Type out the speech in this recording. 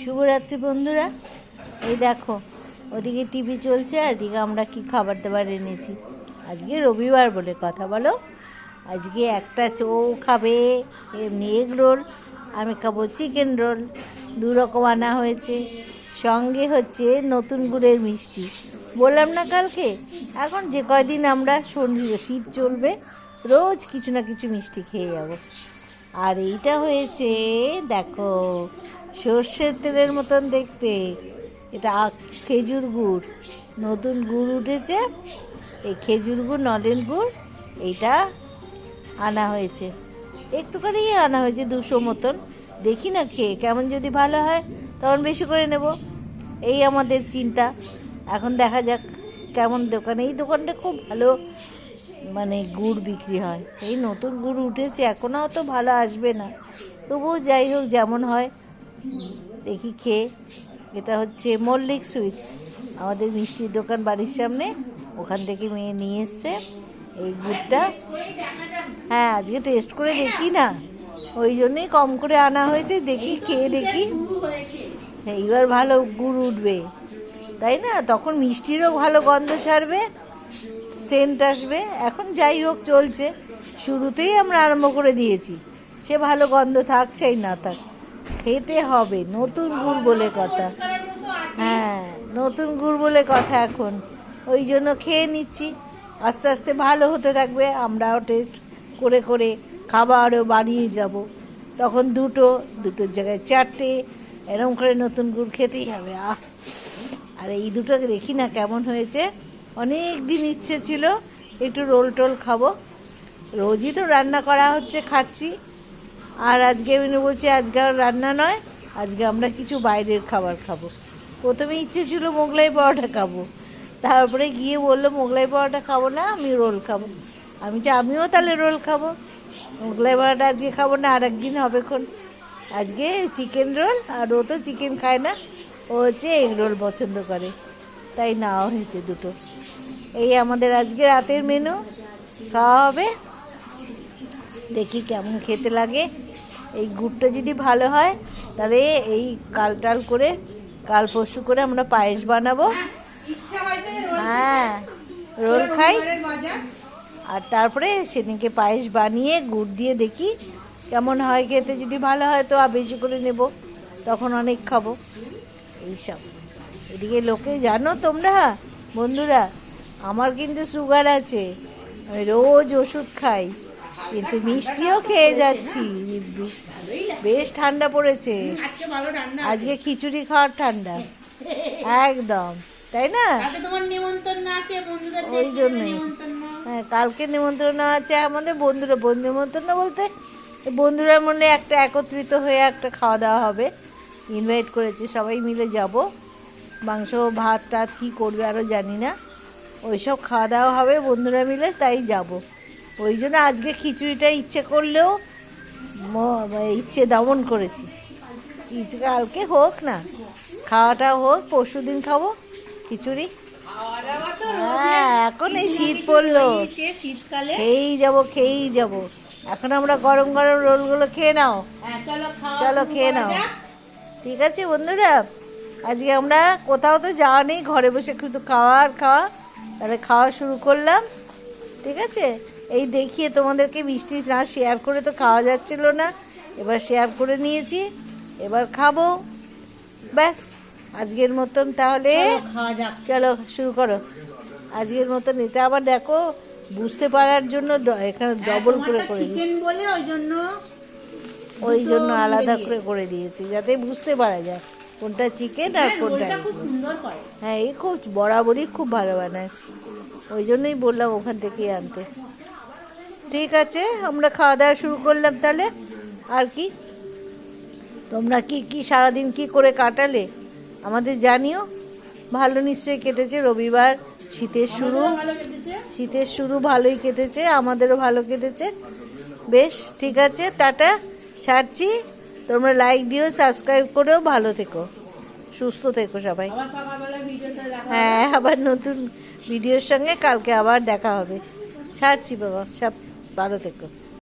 শুভরাত্রি বন্ধুরা। এই দেখো, ওদিকে টিভি চলছে, আর এদিকে আমরা কি খাবার দাবার এনেছি? আজকে রবিবার বলে কথা বলো। আজকে একটা চৌ খাবে, এমনি এগ রোল, আমি খাব চিকেন রোল। দু রকম আনা হয়েছে। সঙ্গে হচ্ছে নতুন গুড়ের মিষ্টি। বললাম না কালকে? এখন যে কয়দিন আমরা শীত চলবে, রোজ কিছু না কিছু মিষ্টি খেয়ে যাব। আর এইটা হয়েছে, দেখো সর্ষের তেলের মতন দেখতে। এটা খেজুর গুড়। নতুন গুড় উঠেছে। এই খেজুর গুড়, নলেন গুড়, এইটা আনা হয়েছে। একটুখানি আনা হয়েছে দুশো মতন। দেখি না খেয়ে কেমন যদি ভালো হয়, তখন বেশি করে নেব। এই আমাদের চিন্তা। এখন দেখা যাক কেমন দোকান। এই দোকানটা খুব ভালো মানে গুড় বিক্রি হয়। এই নতুন গুড় উঠেছে এখনও অত ভালো আসবে না। তবুও যাই হোক, যেমন হয়। দেখি খেয়ে। এটা হচ্ছে মল্লিক সুইটস। আমাদের মিষ্টির দোকান বাড়ির সামনে। ওখান থেকে মেয়ে নিয়ে এসছে এই গুড়টা। হ্যাঁ আজকে টেস্ট করে দেখি না। ওই জন্যই কম করে আনা হয়েছে। দেখি, খেয়ে দেখি। এইবার ভালো গুড় উঠবে। তাই না? তখন মিষ্টিরও ভালো গন্ধ ছাড়বে সেন্ট আসবে। এখন যাই হোক, চলছে। শুরুতেই আমরা আরম্ভ করে দিয়েছি। সে ভালো গন্ধ থাক চাই না, থাক। খেতে হবে। নতুন গুড় বলে কথা। হ্যাঁ নতুন গুড় বলে কথা এখন। ওই জন্য খেয়ে নিচ্ছি। আস্তে আস্তে ভালো হতে থাকবে। আমরাও টেস্ট করে করে খাবারও বাড়িয়ে যাব। তখন দুটো, দুটোর জায়গায় চারটে, এরকম করে নতুন গুড় খেতেই হবে। আহ! আর এই দুটো দেখি না কেমন হয়েছে। অনেক দিন ইচ্ছে ছিল, একটু রোল টোল খাব। রোজই তো রান্না করা হচ্ছে, খাচ্ছি। আর আজকে আমি বলছি, আজকে আর রান্না নয়, আজকে আমরা কিছু বাইরের খাবার খাব। প্রথমে ইচ্ছে ছিল মোগলাই পাওয়াটা খাব। তারপরে গিয়ে বলল, মোগলাই পাওয়াটা খাব না, আমি রোল খাব। আমি যে আমিও তাহলে রোল খাব। মোগলাই পাওয়াটা আজকে খাব না আর একদিন হবে আজকে চিকেন রোল, আর ও তো চিকেন খায় না। ও হচ্ছে এগ রোল পছন্দ করে। তাই নেওয়া হয়েছে দুটো। এই আমাদের আজকে রাতের মেনু খাওয়া হবে। দেখি কেমন খেতে লাগে। এই গুড়টা যদি ভালো হয়, তাহলে এই কাল টাল করে কাল পরশু করে আমরা পায়েস বানাবো। হ্যাঁ রোল খাই। আর তারপরে সেদিনকে পায়েস বানিয়ে গুড় দিয়ে দেখি কেমন হয়, খেতে যদি ভালো হয় তো আর বেশি করে নেব। তখন অনেক খাব। এইসব। এদিকে লোকে, জানো তোমরা? বন্ধুরা, আমার কিন্তু সুগার আছে। আমি রোজ ওষুধ খাই। কিন্তু মিষ্টিও খেয়ে যাচ্ছি। বেশ ঠান্ডা পড়েছে। আজকে খিচুড়ি খাওয়ার ঠান্ডা। একদম। তাই না? ওই জন্যই। হ্যাঁ কালকে নিমন্ত্রণ আছে আমাদের বন্ধুরা। বন্ধু নিমন্ত্রণ বলতে বন্ধুরা মনে একটা একত্রিত হয়ে একটা খাওয়া দাওয়া হবে। ইনভাইট করেছে সবাই মিলে যাব। মাংস ভাত টাত কী করবে আরও জানি না। ওইসব খাওয়া দাওয়া হবে বন্ধুরা মিলে তাই যাব। ওই জন্য আজকে খিচুড়িটা ইচ্ছে করলেও ইচ্ছে দমন করেছি। কালকে হোক না খাওয়াটা হোক পরশু দিন খাব খিচুড়ি। হ্যাঁ এখন এই শীত পড়ল। শীতকালে খেয়েই যাব খেয়েই যাব। এখন আমরা গরম গরম রোলগুলো খেয়ে নাও। হ্যাঁ, চলো চলো খেয়ে নাও। ঠিক আছে বন্ধুরা আজকে আমরা কোথাও তো যাওয়া নেই ঘরে বসে শুধু খাওয়া আর খাওয়া। তাহলে খাওয়া শুরু করলাম। ঠিক আছে? এই দেখিয়ে তোমাদেরকে মিষ্টি না শেয়ার করে তো খাওয়া যাচ্ছিল না। এবার শেয়ার করে নিয়েছি। এবার খাব। ব্যাস আজকের মতন তাহলে চলো শুরু করো। আজকের মতন এটা আবার দেখো বুঝতে পারার জন্য এখানে ডবল করে করে চিকেন বলে ওই জন্য ওই জন্য আলাদা করে করে দিয়েছি যাতে বুঝতে পারা যায় কোনটা চিকেন আর হ্যাঁ, কোনটা করে। হ্যাঁ এই খুব বরাবরই খুব ভালো বানায়। ওই জন্যই বললাম ওখান থেকেই আনতে। ঠিক আছে আমরা খাওয়া দাওয়া শুরু করলাম তাহলে। আর কি? তোমরা কি কি সারাদিন কি করে কাটালে? আমাদের জানিও। ভালো নিশ্চয়ই কেটেছে রবিবার শীতের শুরু। শীতের শুরু ভালোই কেটেছে আমাদেরও ভালো কেটেছে। বেশ ঠিক আছে টাটা ছাড়ছি। তোমরা লাইক দিও সাবস্ক্রাইব করেও ভালো থেকো। সুস্থ থেকো সবাই। হ্যাঁ আবার নতুন ভিডিওর সঙ্গে কালকে আবার দেখা হবে। ছাড়ছি বাবা সব ভালো থেকো।